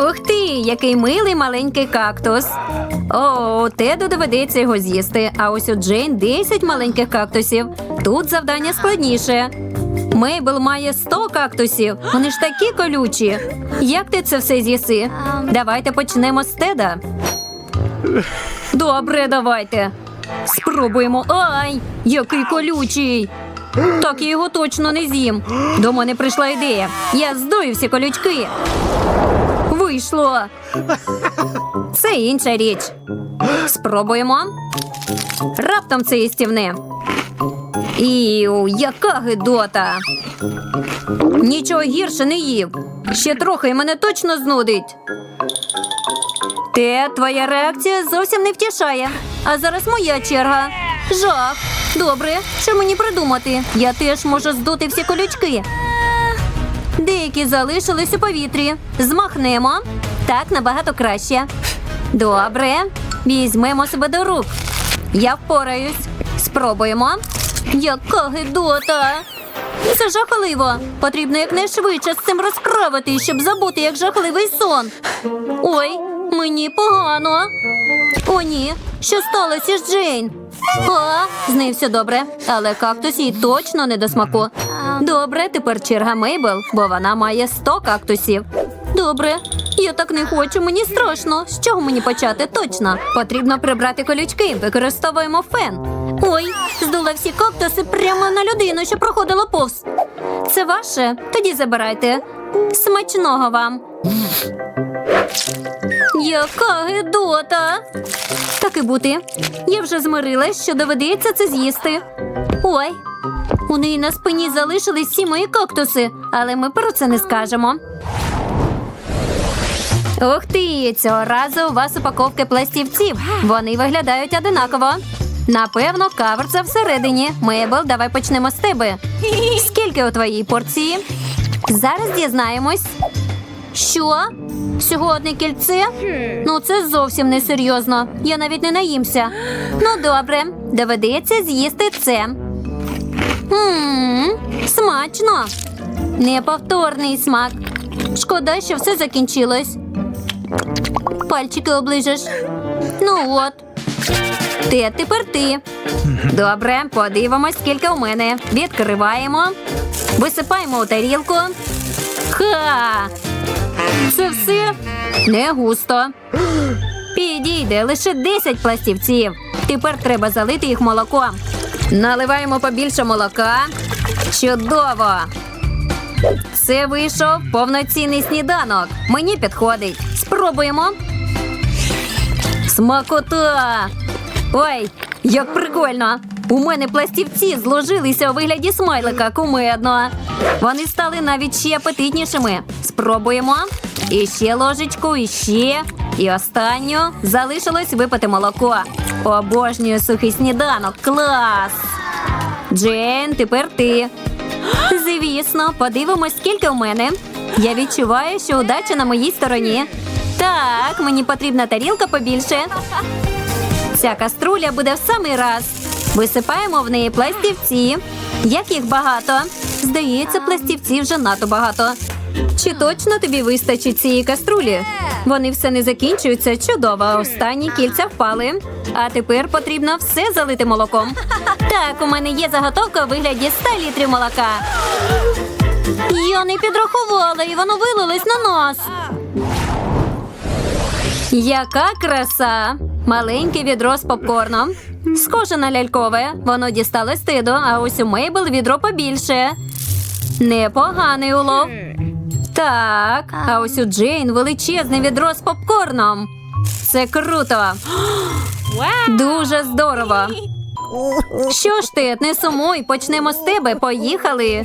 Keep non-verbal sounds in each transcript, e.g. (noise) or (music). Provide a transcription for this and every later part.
Ух ти, який милий маленький кактус. О, Теду доведеться його з'їсти. А ось у Джейн 10 маленьких кактусів. Тут завдання складніше. Мейбл має 100 кактусів. Вони ж такі колючі. Як ти це все з'їси? Давайте почнемо з Теда. Добре, давайте. Спробуємо. Ай, який колючий. Так я його точно не з'їм. До мене прийшла ідея. Я здую всі колючки. Вийшло. Це інша річ. Спробуємо. Раптом це їстівне. Іу, яка гидота. Нічого гірше не їв. Ще трохи і мене точно знудить. Те, твоя реакція зовсім не втішає. А зараз моя черга. Жах. Добре, що мені придумати? Я теж можу здути всі колючки. Деякі залишились у повітрі. Змахнемо. Так набагато краще. Добре. Візьмемо себе до рук. Я впораюсь. Спробуємо. Яка гидота! Це жахливо. Потрібно якнайшвидше з цим розправити, щоб забути, як жахливий сон. Ой, мені погано. О, ні. Що сталося з Джейн? А, з нею все добре, але кактус їй точно не до смаку. Добре, тепер черга Мейбл, бо вона має 100 кактусів. Добре, я так не хочу, мені страшно. З чого мені почати? Точно. Потрібно прибрати колючки, використовуємо фен. Ой, здула всі кактуси прямо на людину, що проходила повз. Це ваше? Тоді забирайте. Смачного вам. Яка гидота! Так і бути. Я вже змирилась, що доведеться це з'їсти. Ой, у неї на спині залишились всі мої кактуси, але ми про це не скажемо. Ух ти! Цього разу у вас упаковки пластівців. Вони виглядають одинаково. Напевно, каверца всередині. Мейбл, давай почнемо з тебе. Скільки у твоїй порції? Зараз дізнаємось. Що? Всього одне кільце? Ну, це зовсім не серйозно. Я навіть не наїмся. Ну, добре, доведеться з'їсти це. Ммм, смачно. Неповторний смак. Шкода, що все закінчилось. Пальчики оближеш. Ну от. Те тепер ти. Добре, подивимось, скільки у мене. Відкриваємо. Висипаємо у тарілку. Ха! Це все не густо. Підійде лише 10 пластівців. Тепер треба залити їх молоком. Наливаємо побільше молока. Чудово! Це вийшов повноцінний сніданок. Мені підходить. Спробуємо. Смакота! Ой, як прикольно! У мене пластівці зложилися у вигляді смайлика кумедно. Вони стали навіть ще апетитнішими. Спробуємо. І ще ложечку, і ще. І останню залишилось випити молоко. Обожнюю сухий сніданок. Клас! Джейн, тепер ти. Звісно, подивимось, скільки в мене. Я відчуваю, що удача на моїй стороні. Так, мені потрібна тарілка побільше. Ця каструля буде в самий раз. Висипаємо в неї пластівці. Як їх багато? Здається, пластівців вже надто багато. Чи точно тобі вистачить цієї каструлі? Вони все не закінчуються. Чудово. Останні кільця впали. А тепер потрібно все залити молоком. (laughs) Так, у мене є заготовка у вигляді 100 літрів молока. Я не підрахувала, і воно вилилось на нас. Яка краса! Маленьке відро з попкорном. Схоже на лялькове. Воно дісталось тиду, а ось у Мейбл відро побільше. Непоганий улов. Так, а ось у Джейн величезне відро з попкорном. Це круто. Дуже здорово. Що ж ти, не сумуй, почнемо з тебе. Поїхали.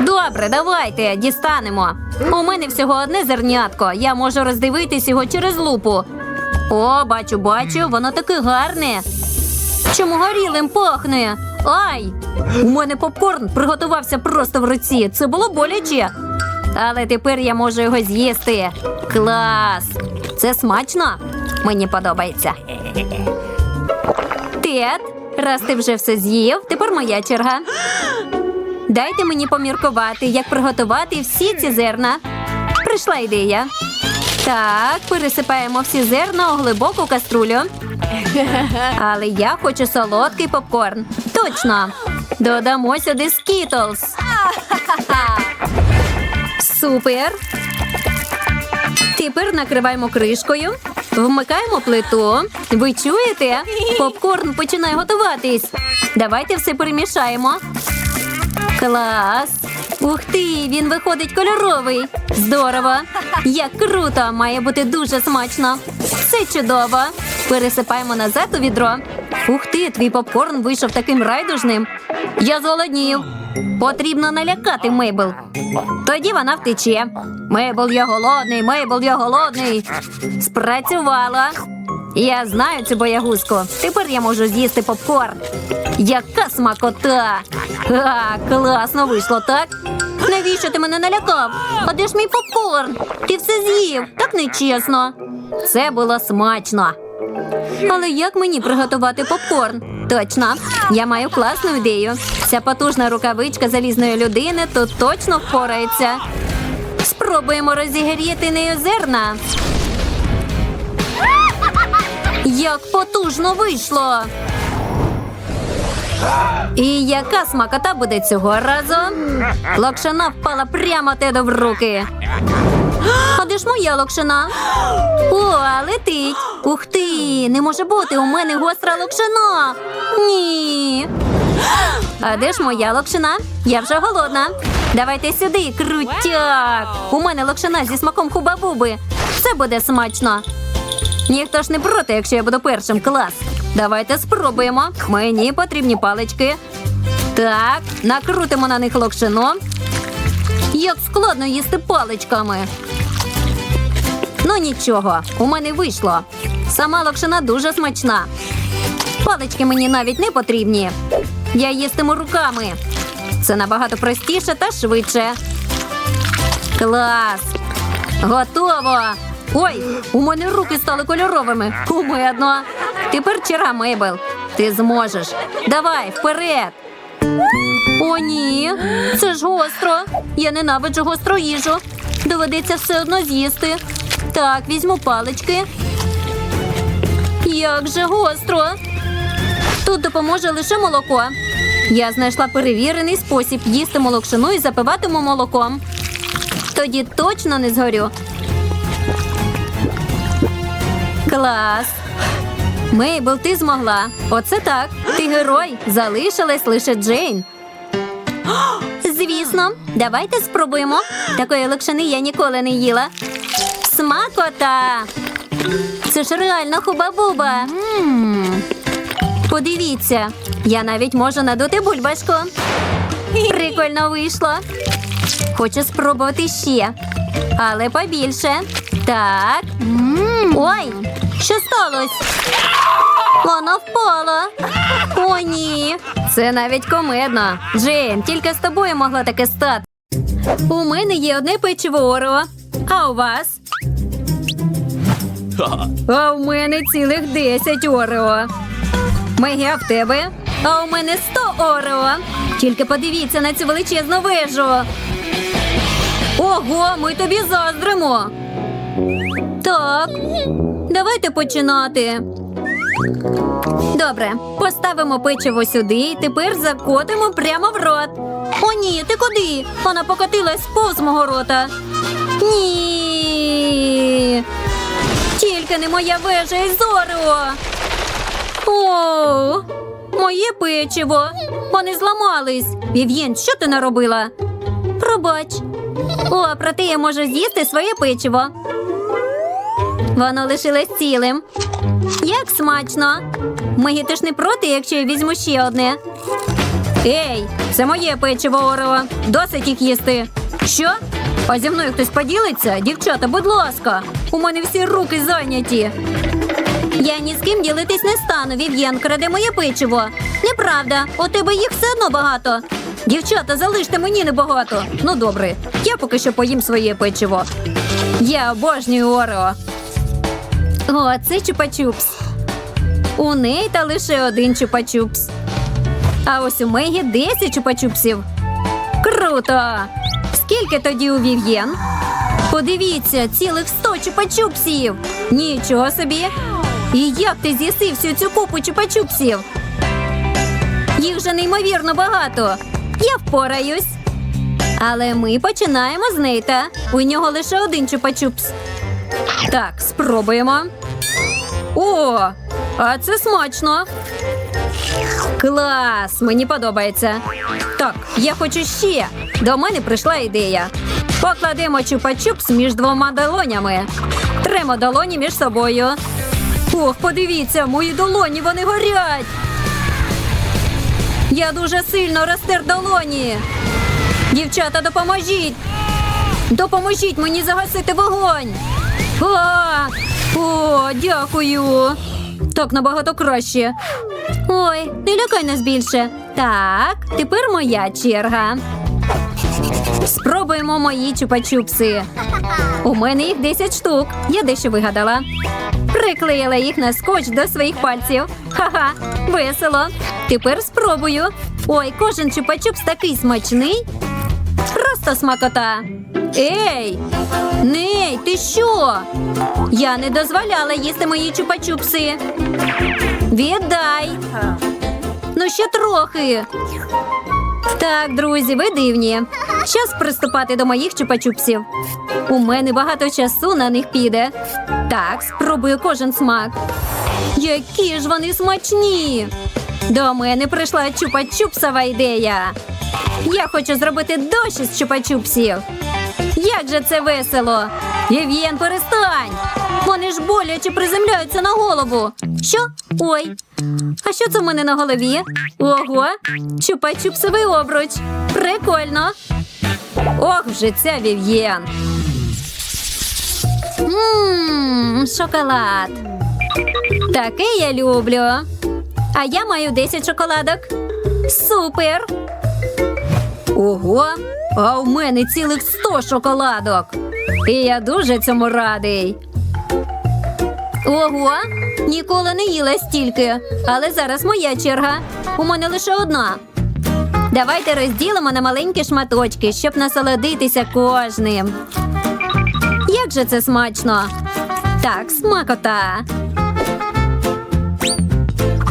Добре, давайте дістанемо. У мене всього одне зернятко. Я можу роздивитись його через лупу. О, бачу, бачу, воно таке гарне. Чому горілим пахне? Ай! У мене попкорн приготувався просто в руці. Це було боляче. Але тепер я можу його з'їсти. Клас! Це смачно. Мені подобається. Тед, раз ти вже все з'їв, тепер моя черга. Дайте мені поміркувати, як приготувати всі ці зерна. Прийшла ідея. Так, пересипаємо всі зерна у глибоку каструлю. Але я хочу солодкий попкорн. Точно. Додамо сюди скітлз. Супер. Тепер накриваємо кришкою, вмикаємо плиту. Ви чуєте? Попкорн починає готуватись. Давайте все перемішаємо. Клас! Ух ти, він виходить кольоровий. Здорово! Як круто! Має бути дуже смачно. Все чудово. Пересипаємо назад у відро. Ух ти, твій попкорн вийшов таким райдужним. Я зголоднів. Потрібно налякати Мейбл. Тоді вона втече. Мейбл, я голодний, Мейбл, я голодний. Спрацювала. Я знаю цю боягузку. Тепер я можу з'їсти попкорн. Яка смакота! А, класно вийшло, так? Навіщо ти мене налякав? А де ж мій попкорн? Ти все з'їв, так нечесно. Це було смачно. Але як мені приготувати попкорн? Точно, я маю класну ідею. Ця потужна рукавичка залізної людини тут точно впорається. Спробуємо розігріти нею зерна. Як потужно вийшло! І яка смакота буде цього разу? Локшина впала прямо теду в руки. А де ж моя локшина? О, летить. Ух ти, не може бути, у мене гостра локшина. Ні. А де ж моя локшина? Я вже голодна. Давайте сюди, крутяк. У мене локшина зі смаком хуба-буби. Це буде смачно. Ніхто ж не проти, якщо я буду першим клас. Давайте спробуємо. Мені потрібні палички. Так, накрутимо на них локшину. Як складно їсти паличками. Ну нічого, у мене вийшло. Сама локшина дуже смачна. Палички мені навіть не потрібні. Я їстиму руками. Це набагато простіше та швидше. Клас! Готово! Ой, у мене руки стали кольоровими. Кумедно. Тепер черга Мейбл. Ти зможеш. Давай, вперед. О, ні. Це ж гостро. Я ненавиджу гостру їжу. Доведеться все одно з'їсти. Так, візьму палички. Як же гостро. Тут допоможе лише молоко. Я знайшла перевірений спосіб їсти молокшину і запиватиму молоком. Тоді точно не згорю. Клас. Мейбл, ти змогла. Оце так. Ти герой. Залишилась лише Джейн. (gasps) Звісно, давайте спробуємо. Такої локшини я ніколи не їла. Смакота! Це ж реально хуба-буба. Подивіться, я навіть можу надути бульбашку. Прикольно вийшло. Хочу спробувати ще, але побільше. Так. Ой, що сталося? Вона впала. О, ні. Це навіть комедно. Джейн, тільки з тобою могло таке стати. У мене є одне печиво Орео. А у вас? А у мене цілих 10 Орео. Мегі, а в тебе? А у мене 100 Орео. Тільки подивіться на цю величезну вежу. Ого, ми тобі заздримо. Так, давайте починати. Добре, поставимо печиво сюди і тепер закотимо прямо в рот. О, ні, ти куди? Вона покотилась повз мого рота. Ні. Тільки не моя вежа із Орео. О, моє печиво. Вони зламались. Вів'єн, що ти наробила? Пробач. О, проте я можу з'їсти своє печиво. Воно лишилось цілим. Як смачно. Мегі, ти ж не проти, якщо я візьму ще одне. Ей, це моє печиво Орео. Досить їх їсти. Що? А зі мною хтось поділиться? Дівчата, будь ласка, у мене всі руки зайняті. Я ні з ким ділитись не стану, Вів'єн краде моє печиво. Неправда, у тебе їх все одно багато. Дівчата, залиште мені небагато. Ну добре, я поки що поїм своє печиво. Я обожнюю Орео. О, це чупа-чупс. У неї та лише один чупа-чупс. А ось у Мегі 10 чупа-чупсів. Круто! Скільки тоді у Вів'єн? Подивіться, цілих сто чупа-чупсів. Нічого собі. І як ти з'їси всю цю купу чупа-чупсів? Їх же неймовірно багато. Я впораюсь. Але ми починаємо з Нейта. У нього лише один чупа-чупс. Так, спробуємо. О, а це смачно. Клас! Мені подобається. Так, я хочу ще. До мене прийшла ідея. Покладемо чупа-чупс між двома долонями. Тремо долоні між собою. Ох, подивіться, мої долоні вони горять. Я дуже сильно розтер долоні. Дівчата, допоможіть. Допоможіть мені загасити вогонь. А, о, дякую. Так набагато краще. Ой, не лякай нас більше. Так, тепер моя черга. Спробуємо мої чупа-чупси. У мене їх 10 штук. Я дещо вигадала. Приклеїла їх на скотч до своїх пальців. Ха-ха, весело. Тепер спробую. Ой, кожен чупа-чупс такий смачний. Просто смакота. Ей! Ней, ти що? Я не дозволяла їсти мої чупа-чупси. Віддай. Ну, ще трохи. Так, друзі, ви дивні. Час приступати до моїх чупа-чупсів. У мене багато часу на них піде. Так, спробую кожен смак. Які ж вони смачні! До мене прийшла чупа-чупсова ідея. Я хочу зробити дощ із чупа-чупсів. Як же це весело! Вів'єн, перестань! Вони ж боляче приземляються на голову. Що? Ой. А що це в мене на голові? Ого, чупа-чупсовий обруч. Прикольно. Ох, вже ця Вів'єн. Ммм, шоколад. Таке я люблю. А я маю 10 шоколадок. Супер! Ого, а у мене цілих 100 шоколадок. І я дуже цьому радий. Ого, ніколи не їла стільки, але зараз моя черга. У мене лише одна. Давайте розділимо на маленькі шматочки, щоб насолодитися кожним. Як же це смачно? Так, смакота.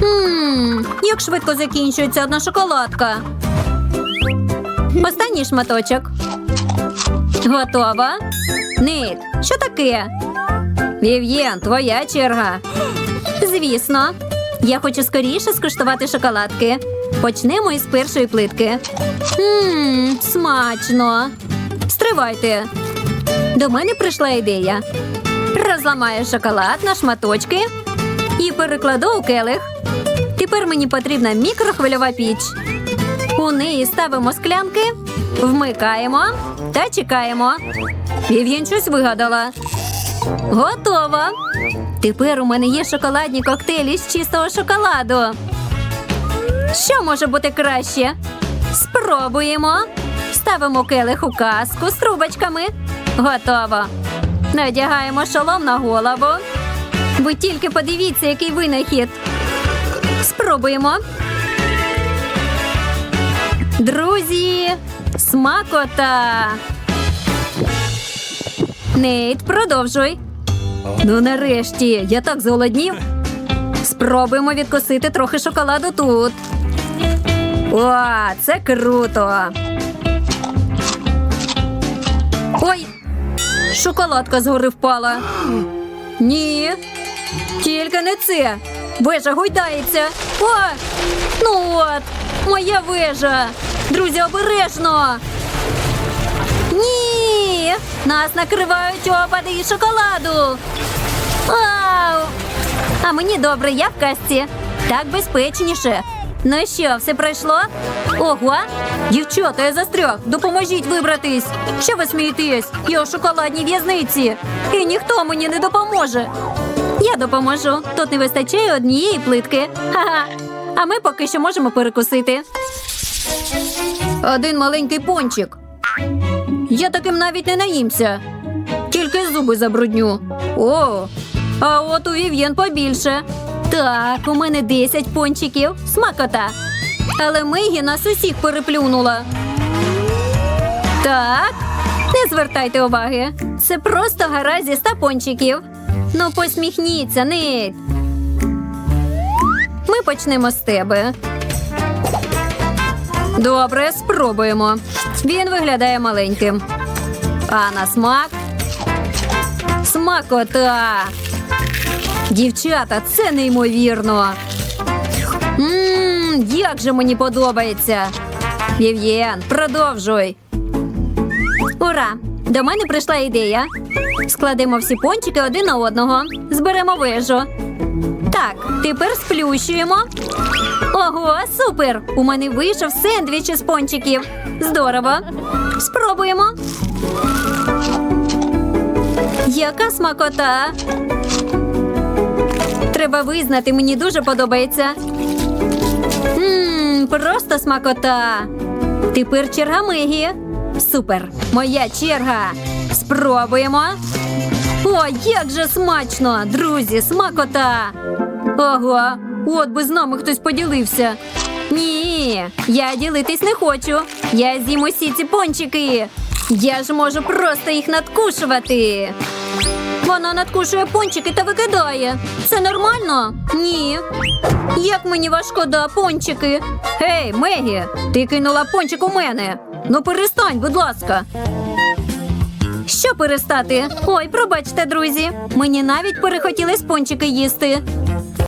Ммм, як швидко закінчується одна шоколадка. Останній шматочок. Готова? Нит, що таке? Вів'єн, твоя черга. Звісно. Я хочу скоріше скуштувати шоколадки. Почнемо із першої плитки. Ммм, смачно. Стривайте. До мене прийшла ідея. Розламаю шоколад на шматочки і перекладу у келих. Тепер мені потрібна мікрохвильова піч. У неї ставимо склянки, вмикаємо та чекаємо. Вів'єн щось вигадала. Готово. Тепер у мене є шоколадні коктейлі з чистого шоколаду. Що може бути краще? Спробуємо. Ставимо келих у каску з трубочками. Готово. Надягаємо шолом на голову. Ви тільки подивіться, який винахід. Спробуємо. Друзі, смакота. Нейт, продовжуй. Ну, нарешті, я так зголоднів. Спробуємо відкусити трохи шоколаду тут. О, це круто. Ой, шоколадка згори впала. Ні, тільки не це. Вежа гойдається. О! Ну от, моя вежа. Друзі, обережно. Ні! Нас накривають опади і шоколаду. Ау! А мені добре, я в касті. Так безпечніше. Ну що, все пройшло? Ого! Дівчата, я застряг. Допоможіть вибратись. Що ви смієтесь? Я у шоколадній в'язниці. І ніхто мені не допоможе. Я допоможу. Тут не вистачає однієї плитки. Ха-ха. А ми поки що можемо перекусити. Один маленький пончик. Я таким навіть не наїмся. Тільки зуби забрудню. О, а от у Вів'єн побільше. Так, у мене 10 пончиків. Смакота. Але Мегі нас усіх переплюнула. Так, Не звертайте уваги. Це просто гора зі ста пончиків. Ну, посміхніться, Нейт. Ми почнемо з тебе. Добре, спробуємо. Він виглядає маленьким. А на смак. Смакота. Дівчата, це неймовірно. Ммм, як же мені подобається. Вів'єн, продовжуй. Ура! До мене прийшла ідея. Складемо всі пончики один на одного. Зберемо вежу. Так, тепер сплющуємо. Ого, супер! У мене вийшов сендвіч із пончиків. Здорово. Спробуємо. Яка смакота? Треба визнати, мені дуже подобається. Ммм, просто смакота. Тепер черга Мегі. Супер! Моя черга. Спробуємо. О, як же смачно! Друзі, смакота! Ого, от би з нами хтось поділився. Ні, я ділитись не хочу. Я з'їм усі ці пончики. Я ж можу просто їх надкушувати. Вона надкушує пончики та викидає. Це нормально? Ні. Як мені важкода пончики. Гей, Мегі, ти кинула пончик у мене. Ну перестань, будь ласка. Що перестати? Ой, пробачте, друзі. Мені навіть перехотілись пончики їсти.